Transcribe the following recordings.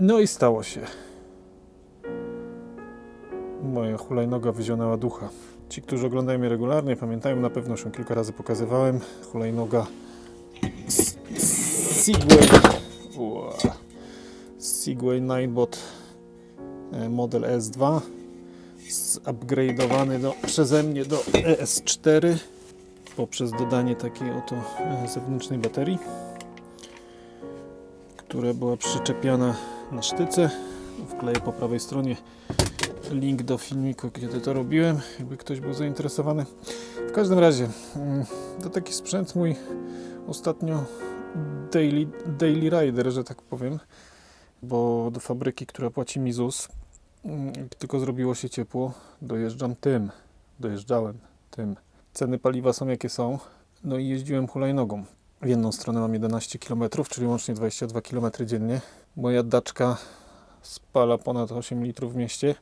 No i stało się. Moja hulajnoga wyzionęła ducha. Ci, którzy oglądają mnie regularnie, pamiętają, na pewno już ją kilka razy pokazywałem. Hulajnoga Segway. Segway Ninebot e, model S2 zupgrade'owany do, przeze mnie do ES4 poprzez dodanie takiej oto e, zewnętrznej baterii, która była przyczepiana na sztyce. Wkleję po prawej stronie link do filmiku, kiedy to robiłem, jakby ktoś był zainteresowany. W każdym razie, mm, to taki sprzęt mój ostatnio daily, daily rider, że tak powiem, bo do fabryki, która płaci mi ZUS, mm, tylko zrobiło się ciepło, dojeżdżam tym, dojeżdżałem tym. Ceny paliwa są jakie są, no i jeździłem hulajnogą. W jedną stronę mam 11 km, czyli łącznie 22 km dziennie. Moja daczka spala ponad 8 litrów w mieście,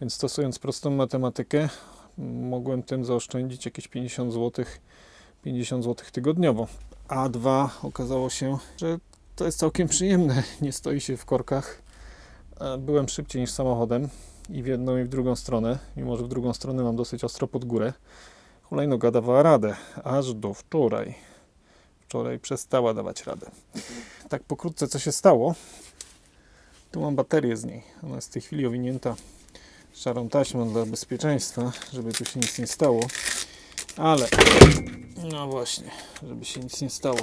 więc stosując prostą matematykę, mogłem tym zaoszczędzić jakieś 50 zł, 50 zł tygodniowo. A dwa, okazało się, że to jest całkiem przyjemne. Nie stoi się w korkach. E, Byłem szybciej niż samochodem i w jedną i w drugą stronę, mimo że w drugą stronę mam dosyć ostro pod górę. Hulajnoga dawała radę, aż do wczoraj. Wczoraj przestała dawać radę. Tak pokrótce co się stało. Tu mam baterię z niej. Ona jest w tej chwili owinięta szarą taśmą dla bezpieczeństwa, żeby tu się nic nie stało. Ale, no właśnie, żeby się nic nie stało.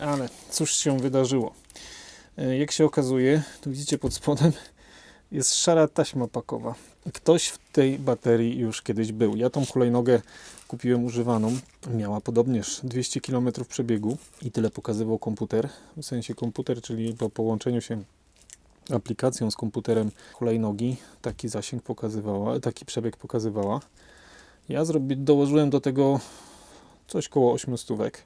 Ale cóż się wydarzyło? E, Jak się okazuje, tu widzicie pod spodem jest szara taśma pakowa. Ktoś w tej baterii już kiedyś był. Ja tą hulajnogę kupiłem używaną. Miała podobnież 200 km przebiegu i tyle pokazywał komputer. W sensie komputer, czyli po połączeniu się aplikacją z komputerem hulajnogi taki zasięg pokazywała, taki przebieg pokazywała. Ja zrobi, dołożyłem do tego coś koło 8 stówek,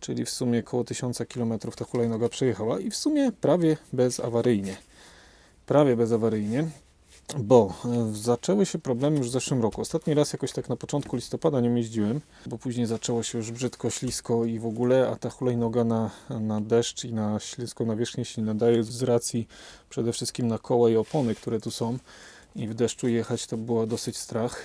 czyli w sumie koło 1000 km ta hulajnoga przejechała i w sumie prawie bezawaryjnie. Prawie bezawaryjnie, bo e, zaczęły się problemy już w zeszłym roku. Ostatni raz jakoś tak na początku listopada nie jeździłem, bo później zaczęło się już brzydko, ślisko i w ogóle, a ta hulajnoga na, na deszcz i na śliską nawierzchnię się nie nadaje z racji przede wszystkim na koła i opony, które tu są i w deszczu jechać to było dosyć strach.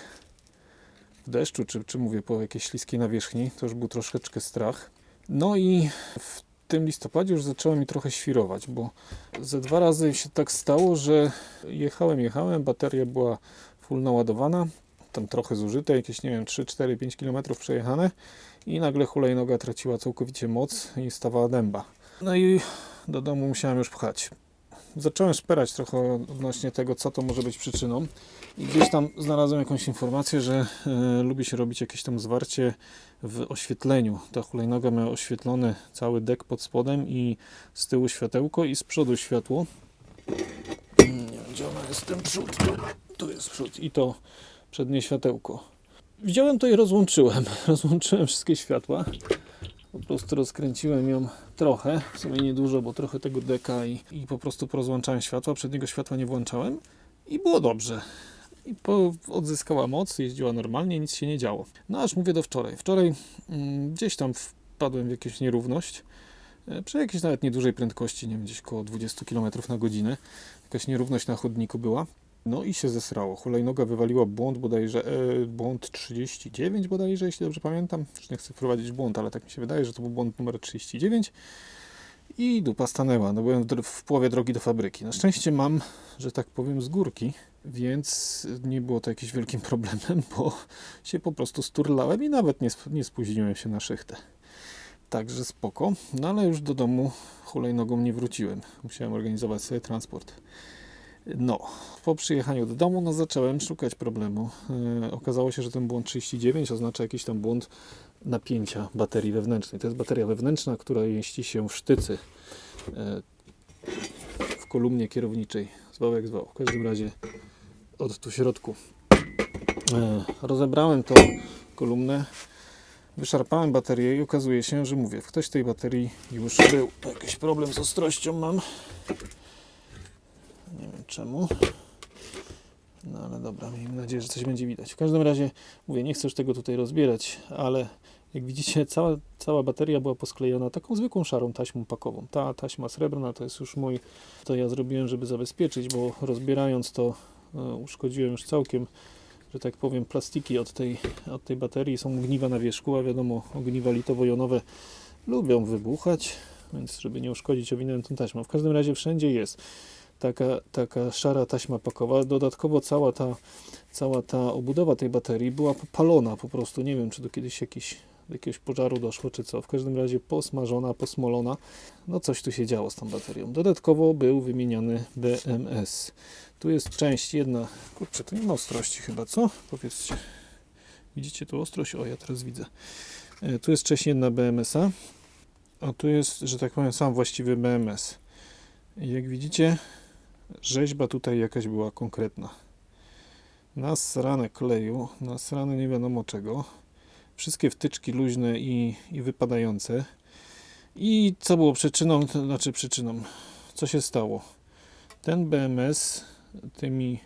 W deszczu, czy, czy mówię po jakiejś śliskiej nawierzchni, to już był troszeczkę strach. No i w tym listopadzie już zaczęło mi trochę świrować, bo ze dwa razy się tak stało, że jechałem, jechałem, bateria była full naładowana, tam trochę zużyte, jakieś nie wiem 3, 4, 5 km przejechane i nagle hulajnoga traciła całkowicie moc i stawała dęba. No i do domu musiałem już pchać. Zacząłem szperać trochę odnośnie tego, co to może być przyczyną i gdzieś tam znalazłem jakąś informację, że e, lubi się robić jakieś tam zwarcie w oświetleniu. Ta hulajnoga miała oświetlony cały dek pod spodem i z tyłu światełko i z przodu światło. Nie wiem, gdzie ona jest, ten przód. Tu, tu jest przód i to przednie światełko. Widziałem to i rozłączyłem. Rozłączyłem wszystkie światła. Po prostu rozkręciłem ją trochę, w sumie niedużo, bo trochę tego deka i, i po prostu porozłączałem światła. Przedniego światła nie włączałem i było dobrze. I po, odzyskała moc, jeździła normalnie, nic się nie działo. No aż mówię do wczoraj. Wczoraj mm, gdzieś tam wpadłem w jakąś nierówność. e, Przy jakiejś nawet niedużej prędkości, nie wiem, gdzieś koło 20 km na godzinę. Jakaś nierówność na chodniku była. No i się zesrało. Hulajnoga wywaliła błąd bodajże, e, błąd 39 bodajże, jeśli dobrze pamiętam. Już nie chcę wprowadzić błąd, ale tak mi się wydaje, że to był błąd numer 39. I dupa stanęła. No byłem w, w połowie drogi do fabryki. Na szczęście mam, że tak powiem, z górki, więc nie było to jakimś wielkim problemem, bo się po prostu sturlałem i nawet nie, nie spóźniłem się na szychtę. Także spoko. No ale już do domu hulajnogą nie wróciłem. Musiałem organizować sobie transport. No, po przyjechaniu do domu no, zacząłem szukać problemu. E, okazało się, że ten błąd 39 oznacza jakiś tam błąd napięcia baterii wewnętrznej. To jest bateria wewnętrzna, która mieści się w sztycy e, w kolumnie kierowniczej. Zwał jak zwał. W każdym razie od tu środku. E, rozebrałem tą kolumnę, wyszarpałem baterię i okazuje się, że mówię, ktoś tej baterii już był. Jakiś problem z ostrością mam. Nie wiem czemu. No ale dobra, miejmy nadzieję, że coś będzie widać. W każdym razie, mówię, nie chcę już tego tutaj rozbierać, ale Jak widzicie, cała, cała bateria była posklejona taką zwykłą szarą taśmą pakową. Ta taśma srebrna to jest już mój, to ja zrobiłem, żeby zabezpieczyć, bo rozbierając to e, uszkodziłem już całkiem, że tak powiem, plastiki od tej, od tej baterii. Są ogniwa na wierzchu, a wiadomo, ogniwa litowo-jonowe lubią wybuchać, więc żeby nie uszkodzić, owinąłem tą taśmą. W każdym razie wszędzie jest taka, taka szara taśma pakowa. Dodatkowo cała ta, cała ta obudowa tej baterii była popalona po prostu. Nie wiem, czy do kiedyś jakiś, do jakiegoś pożaru doszło, czy co. W każdym razie posmażona, posmolona. No coś tu się działo z tą baterią. Dodatkowo był wymieniany BMS. Tu jest część jedna. Kurczę, tu nie ma ostrości chyba, co? Powiedzcie. Widzicie tu ostrość? O, ja teraz widzę. E, Tu jest część jedna BMS-a. A tu jest, że tak powiem, sam właściwy BMS. Jak widzicie, rzeźba tutaj jakaś była konkretna. Nasrane kleju, nasrane nie wiadomo czego. Wszystkie wtyczki luźne i, i wypadające. I co było przyczyną, to znaczy przyczyną, co się stało? Ten BMS tymi,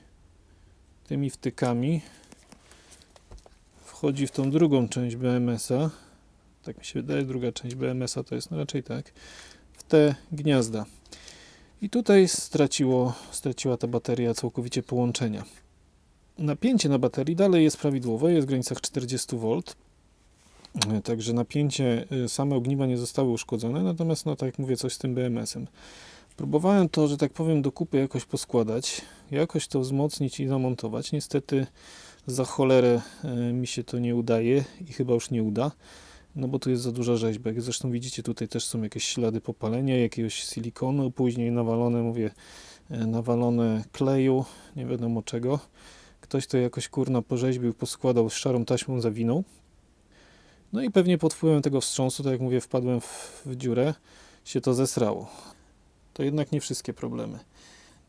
tymi wtykami wchodzi w tą drugą część BMS-a. Tak mi się wydaje, druga część BMS-a to jest no raczej tak. W te gniazda. I tutaj straciło, straciła ta bateria całkowicie połączenia. Napięcie na baterii dalej jest prawidłowe, jest w granicach 40 V. E, Także napięcie, y, same ogniwa nie zostały uszkodzone, natomiast, no tak jak mówię, coś z tym BMS-em. Próbowałem to, że tak powiem, do kupy jakoś poskładać, jakoś to wzmocnić i zamontować. Niestety za cholerę e, mi się to nie udaje i chyba już nie uda, no bo tu jest za duża rzeźba. Jak zresztą widzicie, tutaj też są jakieś ślady popalenia, jakiegoś silikonu, później nawalone, mówię, e, nawalone kleju, nie wiadomo czego. Ktoś to jakoś kurna porzeźbił, poskładał z szarą taśmą, zawinął. No i pewnie pod wpływem tego wstrząsu, tak jak mówię, wpadłem w, w dziurę, się to zesrało. To jednak nie wszystkie problemy.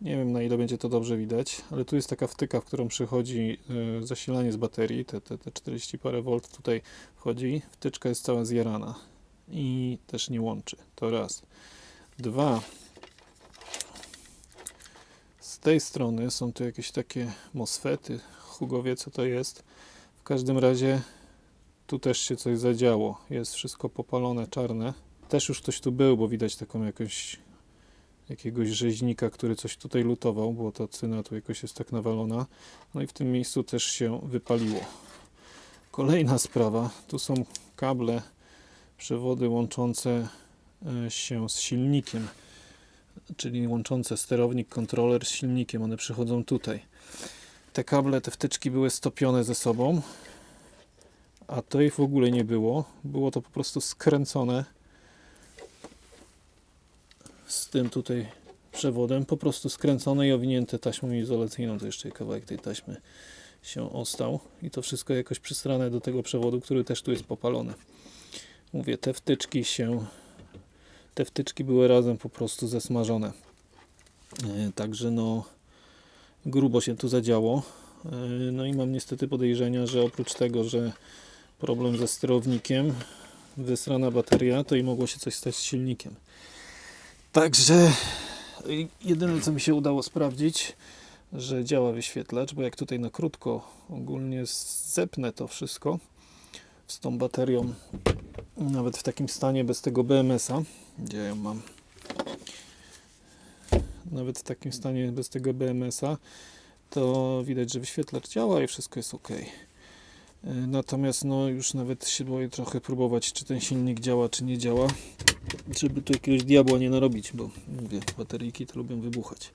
Nie wiem na ile będzie to dobrze widać, ale tu jest taka wtyka, w którą przychodzi y, zasilanie z baterii, te, te, te 40 parę volt tutaj wchodzi. Wtyczka jest cała zjarana i też nie łączy. To raz. Dwa. Z tej strony są tu jakieś takie mosfety. Hugo wie co to jest. W każdym razie tu też się coś zadziało. Jest wszystko popalone, czarne. Też już ktoś tu był, bo widać taką jakąś jakiegoś rzeźnika, który coś tutaj lutował, bo ta cyna tu jakoś jest tak nawalona. No i w tym miejscu też się wypaliło. Kolejna sprawa, tu są kable, przewody łączące e, się z silnikiem, czyli łączące sterownik, kontroler z silnikiem. One przychodzą tutaj. Te kable, te wtyczki były stopione ze sobą, a to ich w ogóle nie było. Było to po prostu skręcone z tym tutaj przewodem, po prostu skręcone i owinięte taśmą izolacyjną. To jeszcze kawałek tej taśmy się ostał i to wszystko jakoś przystrane do tego przewodu, który też tu jest popalony. Mówię, te wtyczki się, te wtyczki były razem po prostu zesmażone. E, Także no, grubo się tu zadziało. E, No i mam niestety podejrzenia, że oprócz tego, że problem ze sterownikiem, wysrana bateria, to i mogło się coś stać z silnikiem. Także y, jedyne co mi się udało sprawdzić, że działa wyświetlacz, bo jak tutaj na krótko ogólnie zepnę to wszystko z tą baterią, nawet w takim stanie bez tego BMS-a, gdzie ją mam, nawet w takim stanie bez tego BMS-a, to widać, że wyświetlacz działa i wszystko jest ok. Natomiast no już nawet się boję trochę próbować, czy ten silnik działa, czy nie działa, żeby tu jakiegoś diabła nie narobić, bo mówię, bateryjki to lubią wybuchać.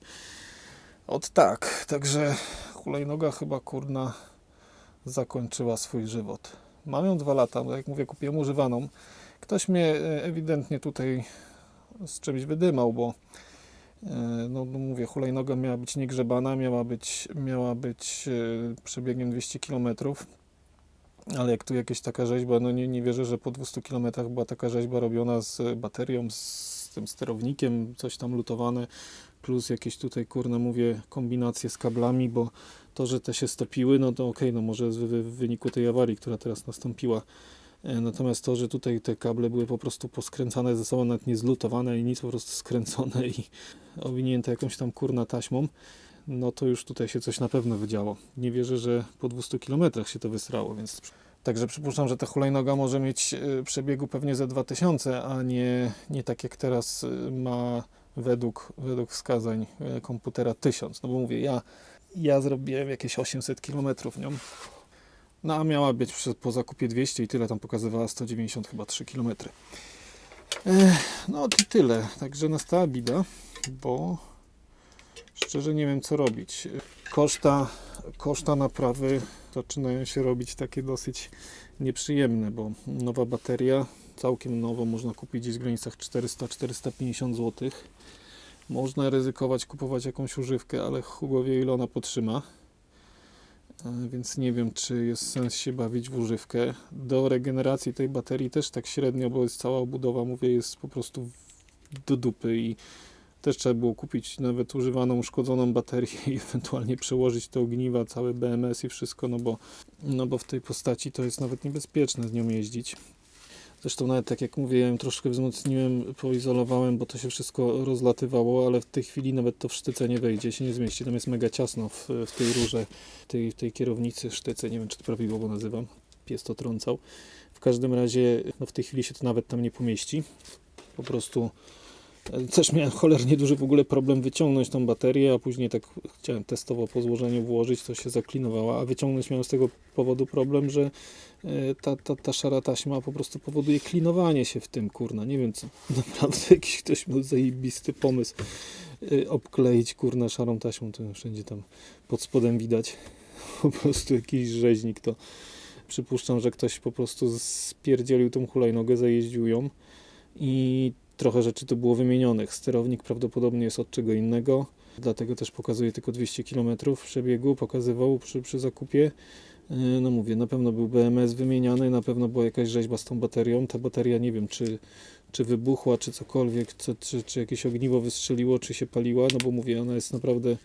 Od tak, także hulajnoga chyba kurna zakończyła swój żywot. Mam ją dwa lata, bo jak mówię, kupiłem używaną. Ktoś mnie e, ewidentnie tutaj z czymś wydymał, bo e, no, no mówię, hulajnoga miała być niegrzebana, miała być, miała być e, przebiegiem 200 km. Ale jak tu jakaś taka rzeźba, no nie, nie wierzę, że po 200 km była taka rzeźba robiona z baterią, z tym sterownikiem, coś tam lutowane, plus jakieś tutaj, kurna, mówię, kombinacje z kablami, bo to, że te się stopiły, no to okej, no może w, w, w wyniku tej awarii, która teraz nastąpiła. E, Natomiast to, że tutaj te kable były po prostu poskręcane ze sobą, nawet nie zlutowane i nic, po prostu skręcone i owinięte jakąś tam kurna taśmą, no to już tutaj się coś na pewno wydziało. Nie wierzę, że po 200 km się to wysrało, więc Także przypuszczam, że ta hulajnoga może mieć y, przebiegu pewnie ze 2000, a nie, nie tak jak teraz y, ma według, według wskazań y, komputera 1000. No bo mówię, ja, ja zrobiłem jakieś 800 km nią. No a miała być przy, po zakupie 200 i tyle tam pokazywała 190 chyba 3 km. No i tyle. Także nastała bida, bo szczerze nie wiem co robić. Koszta, koszta naprawy zaczynają się robić takie dosyć nieprzyjemne, bo nowa bateria, całkiem nowo, można kupić gdzieś w granicach 400-450 zł. Można ryzykować kupować jakąś używkę, ale Hugo wie ile ona potrzyma. E, Więc nie wiem, czy jest sens się bawić w używkę. Do regeneracji tej baterii też tak średnio, bo jest cała obudowa, mówię, jest po prostu do dupy i też trzeba było kupić nawet używaną, uszkodzoną baterię i ewentualnie przełożyć te ogniwa, cały BMS i wszystko, no bo, no bo w tej postaci to jest nawet niebezpieczne z nią jeździć. Zresztą nawet tak jak mówię, ja ją troszkę wzmocniłem, poizolowałem, bo to się wszystko rozlatywało, ale w tej chwili nawet to w sztyce nie wejdzie, się nie zmieści. Tam jest mega ciasno w, w tej rurze, tej, tej kierownicy sztyce, nie wiem czy to prawidłowo nazywam, pies to trącał. W każdym razie no w tej chwili się to nawet tam nie pomieści. Po prostu też miałem cholernie duży w ogóle problem wyciągnąć tą baterię, a później tak chciałem testowo po złożeniu włożyć, to się zaklinowała, a wyciągnąć miałem z tego powodu problem, że e, ta, ta, ta szara taśma po prostu powoduje klinowanie się w tym, kurna, nie wiem co, naprawdę jakiś ktoś miał zajebisty pomysł e, obkleić, kurna, szarą taśmą, to wszędzie tam pod spodem widać, po prostu jakiś rzeźnik. To przypuszczam, że ktoś po prostu spierdzielił tą hulajnogę, zajeździł ją i trochę rzeczy tu było wymienionych. Sterownik prawdopodobnie jest od czego innego, dlatego też pokazuje tylko 200 km przebiegu, pokazywał przy, przy zakupie. Yy, No mówię, na pewno był BMS wymieniany, na pewno była jakaś rzeźba z tą baterią. Ta bateria nie wiem, czy, czy wybuchła, czy cokolwiek, co, czy, czy jakieś ogniwo wystrzeliło, czy się paliła, no bo mówię, ona jest naprawdę,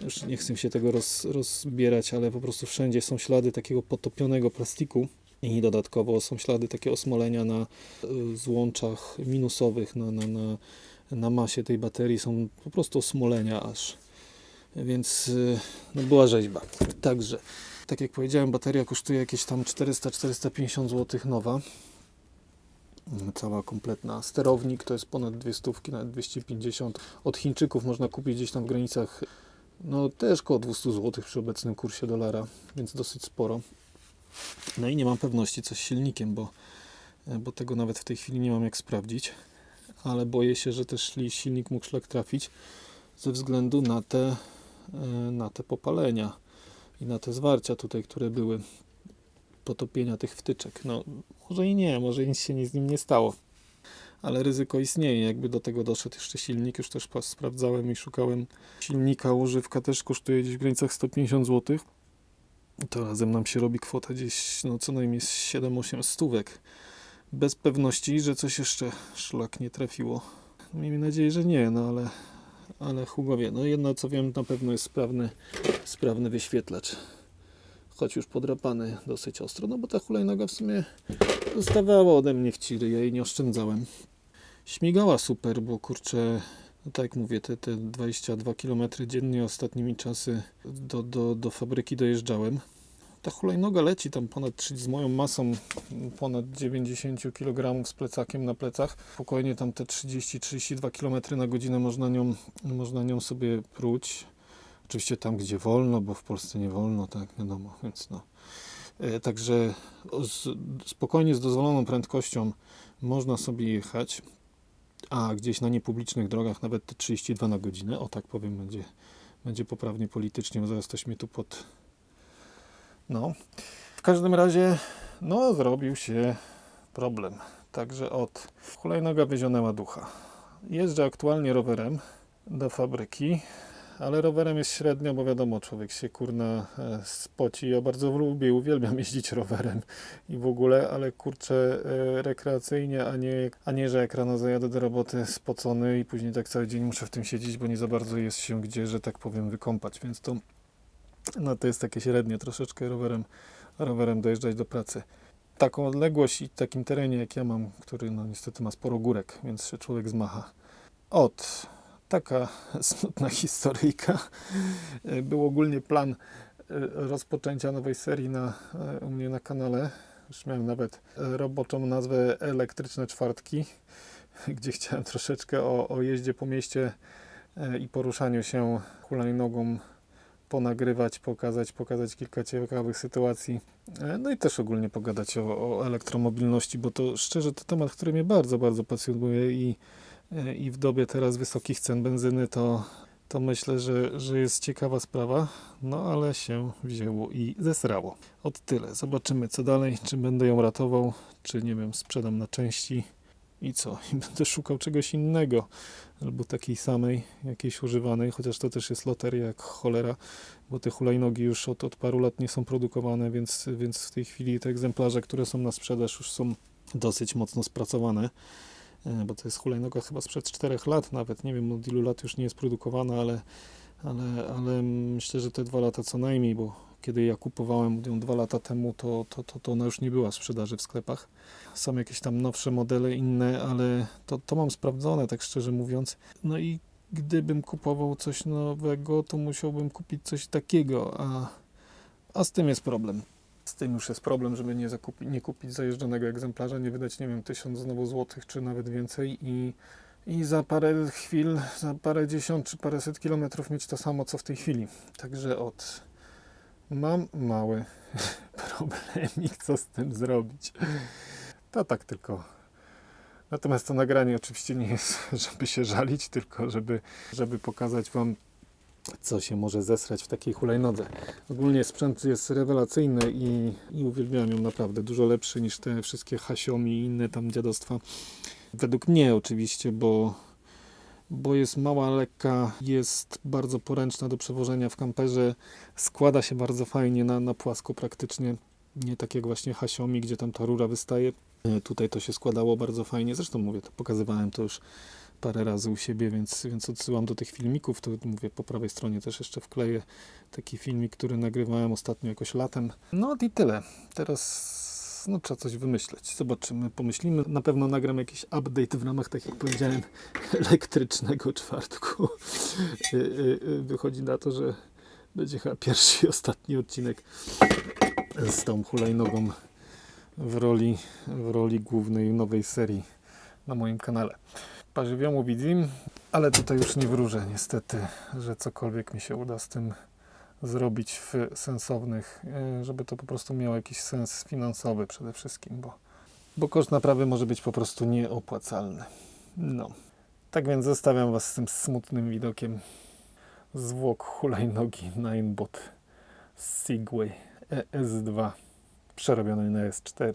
już nie chcę się tego roz, rozbierać, ale po prostu wszędzie są ślady takiego potopionego plastiku. I dodatkowo są ślady takie osmolenia na y, złączach minusowych, na, na, na, na masie tej baterii są po prostu osmolenia aż. Więc y, no była rzeźba. Także, tak jak powiedziałem, bateria kosztuje jakieś tam 400-450 zł nowa. Cała kompletna. Sterownik to jest ponad 200, nawet 250. Od Chińczyków można kupić gdzieś tam w granicach, no też koło 200 zł przy obecnym kursie dolara, więc dosyć sporo. No i nie mam pewności co z silnikiem, bo, bo tego nawet w tej chwili nie mam jak sprawdzić, ale boję się, że też silnik mógł szlak trafić ze względu na te, e, na te popalenia i na te zwarcia tutaj, które były potopienia tych wtyczek. No może i nie, może nic się z nim nie stało. Ale ryzyko istnieje, jakby do tego doszedł jeszcze silnik, już też sprawdzałem i szukałem silnika, używka też kosztuje gdzieś w granicach 150 zł to razem nam się robi kwota gdzieś no, co najmniej z 7-8 stówek. Bez pewności, że coś jeszcze szlak nie trafiło. Miejmy nadzieję, że nie, no ale, ale Hugo wie. No jedno co wiem, na pewno jest sprawny, sprawny wyświetlacz. Choć już podrapany dosyć ostro, no bo ta hulajnoga w sumie zostawała ode mnie w ciry, ja jej nie oszczędzałem. Śmigała super, bo kurczę, no tak jak mówię, te, te 22 km dziennie ostatnimi czasy do, do, do fabryki dojeżdżałem. Ta hulajnoga leci tam ponad 30, z moją masą ponad 90 kg z plecakiem na plecach. Spokojnie tam te 30-32 km na godzinę można nią, można nią sobie pruć. Oczywiście tam, gdzie wolno, bo w Polsce nie wolno, tak wiadomo, więc no. E, Także z, spokojnie z dozwoloną prędkością można sobie jechać a gdzieś na niepublicznych drogach nawet te 32 na godzinę, o tak powiem, będzie, będzie poprawnie politycznie, bo zaraz ktoś mnie tu pod... No. W każdym razie, no, zrobił się problem. Także od hulajnoga wyzionęła ducha. Jeżdżę aktualnie rowerem do fabryki, ale rowerem jest średnio, bo wiadomo, człowiek się kurna e, spoci. Ja bardzo lubię, uwielbiam jeździć rowerem i w ogóle, ale kurczę e, rekreacyjnie, a nie, a nie, że jak rano zajadę do roboty spocony i później tak cały dzień muszę w tym siedzieć, bo nie za bardzo jest się gdzie, że tak powiem, wykąpać, więc to, no to jest takie średnie troszeczkę rowerem, rowerem dojeżdżać do pracy. Taką odległość i takim terenie jak ja mam, który no niestety ma sporo górek, więc się człowiek zmacha. Od taka smutna historyjka. Był ogólnie plan rozpoczęcia nowej serii na, e, u mnie na kanale. Już miałem nawet e, roboczą nazwę Elektryczne Czwartki, gdzie chciałem troszeczkę o, o jeździe po mieście e, i poruszaniu się hulajnogą ponagrywać, pokazać, pokazać kilka ciekawych sytuacji. E, No i też ogólnie pogadać o, o elektromobilności, bo to szczerze to temat, który mnie bardzo, bardzo pasjonuje i, e, i w dobie teraz wysokich cen benzyny to, to myślę, że, że jest ciekawa sprawa, no ale się wzięło i zesrało. Od tyle. Zobaczymy co dalej, czy będę ją ratował, czy nie wiem, sprzedam na części i co? I będę szukał czegoś innego, albo takiej samej, jakiejś używanej, chociaż to też jest loteria jak cholera, bo te hulajnogi już od, od paru lat nie są produkowane, więc, więc w tej chwili te egzemplarze, które są na sprzedaż już są dosyć mocno spracowane, e, bo to jest hulajnoga chyba sprzed 4 lat nawet, nie wiem od ilu lat już nie jest produkowana, ale, ale, ale myślę, że te dwa lata co najmniej, bo kiedy ja kupowałem ją dwa lata temu, to, to, to, to ona już nie była w sprzedaży w sklepach. Są jakieś tam nowsze modele, inne, ale to, to mam sprawdzone, tak szczerze mówiąc. No i gdybym kupował coś nowego, to musiałbym kupić coś takiego, a, a z tym jest problem. Z tym już jest problem, żeby nie, zakupi, nie kupić zajeżdżonego egzemplarza, nie wydać, nie wiem, tysiąc znowu złotych, czy nawet więcej i, i za parę chwil, za parę dziesiąt czy paręset kilometrów mieć to samo, co w tej chwili. Także od... Mam mały problemik, co z tym zrobić. To tak tylko. Natomiast to nagranie oczywiście nie jest, żeby się żalić, tylko żeby, żeby pokazać Wam, co się może zesrać w takiej hulajnodze. Ogólnie sprzęt jest rewelacyjny i, i uwielbiam ją naprawdę. Dużo lepszy niż te wszystkie Hasiomi i inne tam dziadostwa. Według mnie oczywiście, bo, bo jest mała, lekka, jest bardzo poręczna do przewożenia w kamperze, składa się bardzo fajnie na, na płasko praktycznie. Nie tak jak właśnie Hasiomi, gdzie tam ta rura wystaje. E, Tutaj to się składało bardzo fajnie. Zresztą mówię, to pokazywałem to już parę razy u siebie, więc, więc odsyłam do tych filmików. To mówię, po prawej stronie też jeszcze wkleję taki filmik, który nagrywałem ostatnio jakoś latem. No i tyle. Teraz no, trzeba coś wymyśleć. Zobaczymy, pomyślimy. Na pewno nagram jakiś update w ramach, tak jak powiedziałem, elektrycznego czwartku. Y, y, y, Wychodzi na to, że będzie chyba pierwszy i ostatni odcinek z tą hulajnogą w roli, w roli głównej nowej serii na moim kanale. Parzywiomu widzim, ale tutaj już nie wróżę niestety, że cokolwiek mi się uda z tym zrobić w sensownych, e, żeby to po prostu miało jakiś sens finansowy przede wszystkim, bo, bo koszt naprawy może być po prostu nieopłacalny. No. Tak więc zostawiam Was z tym smutnym widokiem zwłok hulajnogi Ninebot Segway ES2 przerobionej na S4.